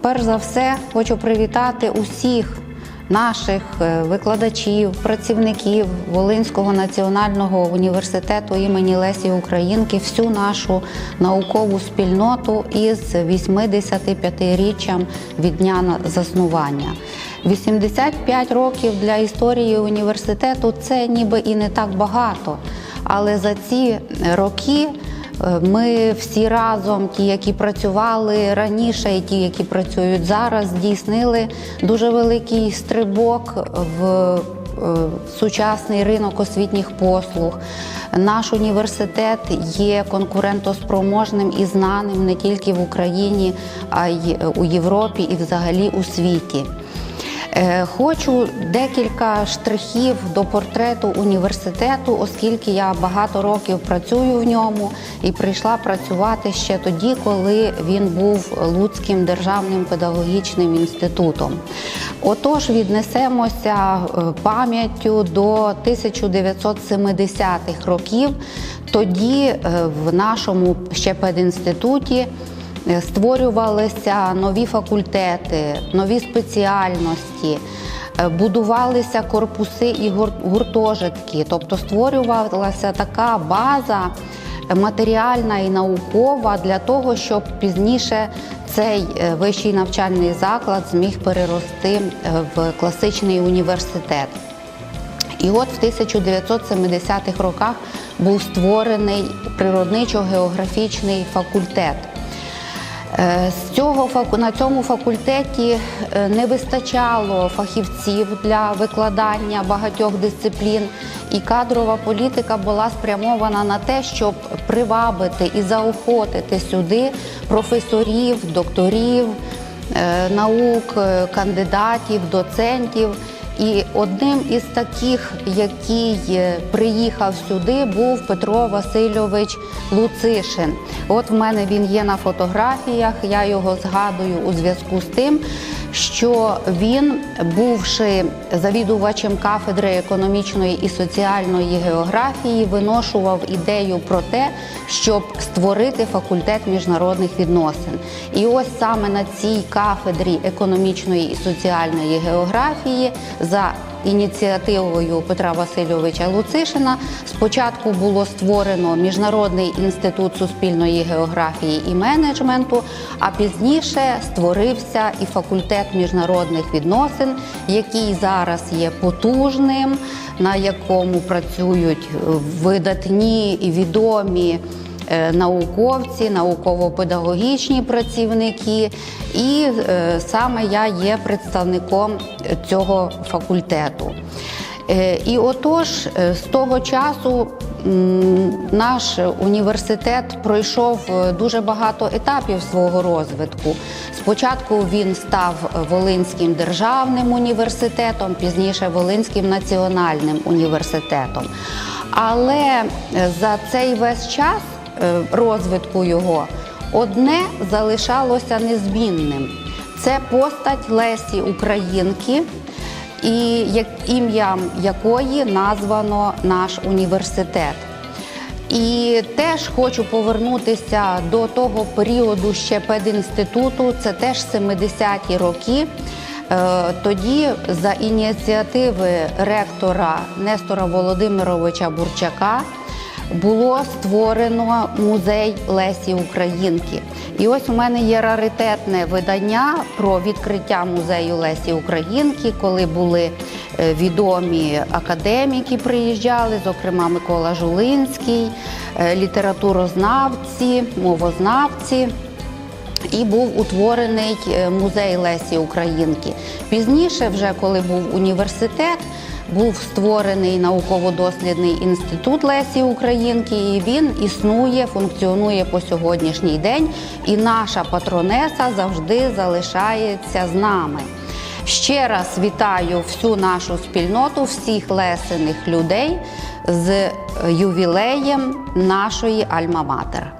перш за все, хочу привітати усіх наших е, викладачів, працівників Волинського національного університету імені Лесі Українки, всю нашу наукову спільноту із 85-річчям від дня заснування. 85 років для історії університету це ніби і не так багато, але за ці роки. Е, Ми всі разом, ті, які працювали раніше, і ті, які працюють зараз, здійснили дуже великий стрибок в е, сучасний ринок освітніх послуг. Наш університет є конкурентоспроможним і знаним не тільки в Україні, а й у Європі і взагалі у світі. Е, Хочу декілька штрихів до портрету університету, оскільки я багато років працюю в ньому і прийшла працювати ще тоді, коли він був Луцьким державним педагогічним інститутом. Отож, віднесемося е, пам'яттю до 1970-х років. Тоді е, в нашому ще пединституті Е, створювалися нові факультети, нові спеціальності, е, будувалися корпуси і гуртожитки, тобто створювалася така база матеріальна і наукова для того, щоб пізніше цей е, вищий навчальний заклад зміг перерости е, в класичний університет. І от в 1970-х роках був створений природничо-географічний факультет. Е, З цього на цьому факультеті е, не вистачало фахівців для викладання багатьох дисциплін, і кадрова політика була спрямована на те, щоб привабити і заохотити сюди професорів, докторів е, наук, кандидатів, доцентів. І одним із таких, який е, приїхав сюди, був Петро Васильович Луцишин. От в мене він є на фотографіях. Я його згадую у зв'язку з тим, що він, бувши завідувачем кафедри економічної і соціальної географії, виношував ідею про те, щоб створити факультет міжнародних відносин. І ось саме на цій кафедрі економічної і соціальної географії за ініціативою Петра Васильовича Луцишина. Спочатку було створено Міжнародний інститут суспільної географії і менеджменту, а пізніше створився і факультет міжнародних відносин, який зараз є потужним, на якому працюють видатні і відомі науковці, науково-педагогічні працівники, і е, саме я є представником цього факультету. Е, І отож, е, з того часу наш університет пройшов е, дуже багато етапів свого розвитку. Спочатку він став Волинським державним університетом, пізніше Волинським національним університетом. Але е, за цей весь час е, розвитку його одне залишалося незмінним: це постать Лесі Українки, і ім'ям якої названо наш університет. І теж хочу повернутися до того періоду ще пединституту, це теж 70-ті роки. Е, Тоді за ініціативи ректора Нестора Володимировича Бурчака було створено музей Лесі Українки. І ось у мене є раритетне видання про відкриття музею Лесі Українки, коли були е, відомі академіки, приїжджали, зокрема Микола Жулинський, е, літературознавці, мовознавці. І був утворений е, музей Лесі Українки. Пізніше, вже коли був університет, був створений науково-дослідний інститут Лесі Українки, і він існує, функціонує по сьогоднішній день. І наша патронеса завжди залишається з нами. Ще раз вітаю всю нашу спільноту, всіх лесених людей з ювілеєм нашої Альма-Матер.